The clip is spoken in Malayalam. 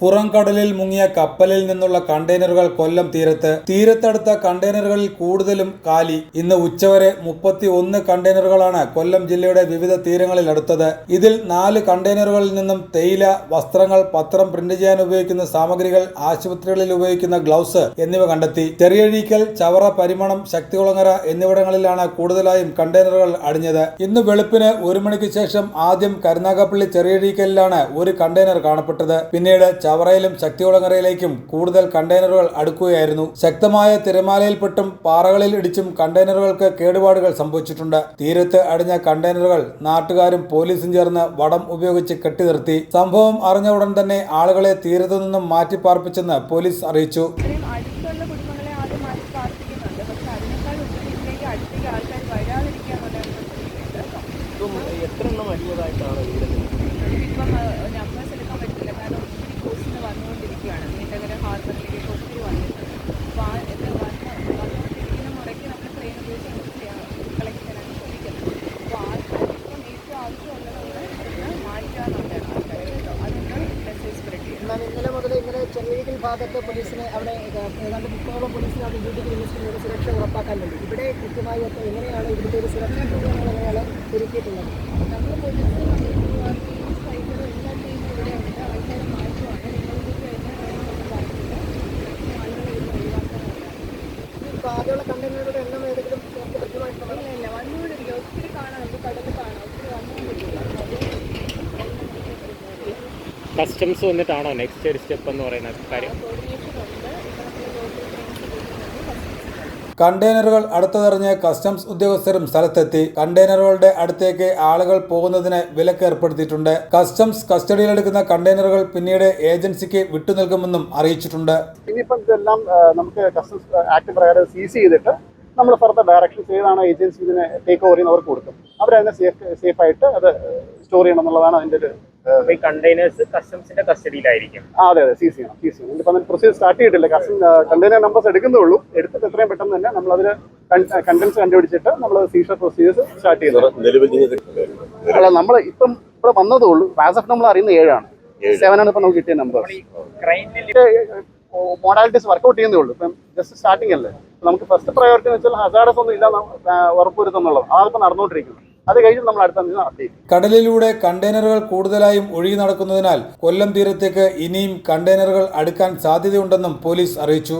പുറംകടലിൽ മുങ്ങിയ കപ്പലിൽ നിന്നുള്ള കണ്ടെയ്നറുകൾ കൊല്ലം തീരത്ത്. തീരത്തടുത്ത കണ്ടെയ്നറുകളിൽ കൂടുതലും കാലി. ഇന്ന് ഉച്ചവരെ മുപ്പത്തി ഒന്ന് കണ്ടെയ്നറുകളാണ് കൊല്ലം ജില്ലയുടെ വിവിധ തീരങ്ങളിൽ അടുത്തത്. ഇതിൽ നാല് കണ്ടെയ്നറുകളിൽ നിന്നും തേയില വസ്ത്രങ്ങൾ പത്രം പ്രിന്റ് ചെയ്യാൻ ഉപയോഗിക്കുന്ന സാമഗ്രികൾ ആശുപത്രികളിൽ ഉപയോഗിക്കുന്ന ഗ്ലൗസ് എന്നിവ കണ്ടെത്തി. ചെറിയഴീക്കൽ ചവറ പരിമണം ശക്തികുളങ്ങര എന്നിവിടങ്ങളിലാണ് കൂടുതലായും കണ്ടെയ്നറുകൾ അടിഞ്ഞത് ഇന്ന് വെളുപ്പിന് ഒരു മണിക്ക് ശേഷം ആദ്യം കരുനാഗപ്പള്ളി ചെറിയഴീക്കലിലാണ് ഒരു കണ്ടെയ്നർ കാണപ്പെട്ടത്. പിന്നീട് ചവറയിലും ശക്തികുളങ്ങരയിലേക്കും കൂടുതൽ കണ്ടെയ്നറുകൾ അടുക്കുകയായിരുന്നു. ശക്തമായ തിരമാലയിൽപ്പെട്ടും പാറകളിൽ ഇടിച്ചും കണ്ടെയ്നറുകൾക്ക് കേടുപാടുകൾ സംഭവിച്ചിട്ടുണ്ട്. തീരത്ത് അടിഞ്ഞ കണ്ടെയ്നറുകൾ നാട്ടുകാരും പോലീസും ചേർന്ന് വടം ഉപയോഗിച്ച് കെട്ടി നിർത്തി സംഭവം അറിഞ്ഞ ഉടൻ തന്നെ ആളുകളെ തീരത്തു നിന്നും മാറ്റിപ്പാർപ്പിച്ചെന്ന് പോലീസ് അറിയിച്ചു. എത്ര എണ്ണം അടിയതായിട്ടാണ് ഇവിടെ എന്നാൽ ഇന്നലെ മുതൽ ഇന്നലെ ചെറിയ ഭാഗത്ത് പോലീസിനെ അവിടെ ഏതാ- ഏതാണ്ട് മുപ്പതോളം പോലീസിനെ അവിടെ ഡ്യൂട്ടിക്ക് നിയമിച്ചിട്ടുണ്ട് സുരക്ഷ ഉറപ്പാക്കാൻ വേണ്ടി. ഇവിടെ കൃത്യമായി ഒക്കെ എങ്ങനെയാണ് ഇവിടുത്തെ ഒരു സുരക്ഷാ എങ്ങനെയാണ് ഒരുക്കിയിട്ടുള്ളത്? നമ്മൾ പോലീസ് സൈബർ കസ്റ്റംസ് വന്നിട്ടാണോ നെക്സ്റ്റ് ഒരു സ്റ്റെപ്പ് എന്ന് പറയുന്ന കാര്യം? കണ്ടെയ്നറുകൾ അടുത്തതറിഞ്ഞ് കസ്റ്റംസ് ഉദ്യോഗസ്ഥരും സ്ഥലത്തെത്തി. കണ്ടെയ്നറുകളുടെ അടുത്തേക്ക് ആളുകൾ പോകുന്നതിന് വിലക്ക് ഏർപ്പെടുത്തിയിട്ടുണ്ട്. കസ്റ്റംസ് കസ്റ്റഡിയിലെടുക്കുന്ന കണ്ടെയ്നറുകൾ പിന്നീട് ഏജൻസിക്ക് വിട്ടു നൽകുമെന്നും അറിയിച്ചിട്ടുണ്ട്. ഇനിയിപ്പം ഇതെല്ലാം നമുക്ക് കസ്റ്റംസ് ആക്ട് പ്രകാരം സീസ് ചെയ്തിട്ട് നമ്മൾ ഫർദർ ഡയറക്ഷൻ ഏതാണ് ഏജൻസി ഇതിനെ ടേക്ക് ഓവർ ചെയ്യുന്നവർക്ക് കൊടുക്കും. അവരതിനെ സേഫ് സേഫായിട്ട് അത് സ്റ്റോർ ചെയ്യണം എന്നുള്ളതാണ് അതിന്റെ ഒരു ഈ കണ്ടെയ്നേഴ്സ് കസ്റ്റംസിന്റെ കസ്റ്റഡിയിലായിരിക്കും അതെ അതെ. സീസ് ചെയ്യണം സീസ് ചെയ്യണം. ഇതിപ്പോൾ പ്രൊസീജർ സ്റ്റാർട്ട് ചെയ്തിട്ടില്ല. കസ്റ്റം കണ്ടെയ്നർ നമ്പേഴ്സ് എടുക്കുന്നേ ഉള്ളൂ എടുത്തിട്ട് എത്രയും പെട്ടെന്ന് തന്നെ നമ്മളതിൽ കണ്ടൻസ് കണ്ടുപിടിച്ചിട്ട് നമ്മൾ സീഷർ പ്രൊസീജിയേഴ്സ് സ്റ്റാർട്ട് ചെയ്യുന്നത് അല്ല നമ്മൾ ഇപ്പം ഇവിടെ വന്നതേ ഉള്ളൂ ആസ് ഓഫ് നമ്മൾ അറിയുന്ന ഏഴാണ് സെവൻ ആണ് ഇപ്പം നമുക്ക് കിട്ടിയ നമ്പർ മോഡാലിറ്റീസ് വർക്കൗട്ട് ചെയ്യുന്നേ ഉള്ളൂ. ഇപ്പം ജസ്റ്റ് സ്റ്റാർട്ടിംഗ് അല്ലേ. നമുക്ക് ഫസ്റ്റ് പ്രയോറിറ്റി എന്ന് വെച്ചാൽ ഹസാഡസ് ഒന്നും ഇല്ല ഉറപ്പുവരുത്തുന്നുള്ളത്. അതാണ് നടന്നുകൊണ്ടിരിക്കുന്നത്. അത് കഴിഞ്ഞ് നമ്മൾ അടുത്ത നടത്തി. കടലിലൂടെ കണ്ടെയ്നറുകൾ കൂടുതലായും ഒഴുകി നടക്കുന്നതിനാൽ കൊല്ലം തീരത്തേക്ക് ഇനിയും കണ്ടെയ്നറുകൾ അടുക്കാൻ സാധ്യതയുണ്ടെന്നും പോലീസ് അറിയിച്ചു.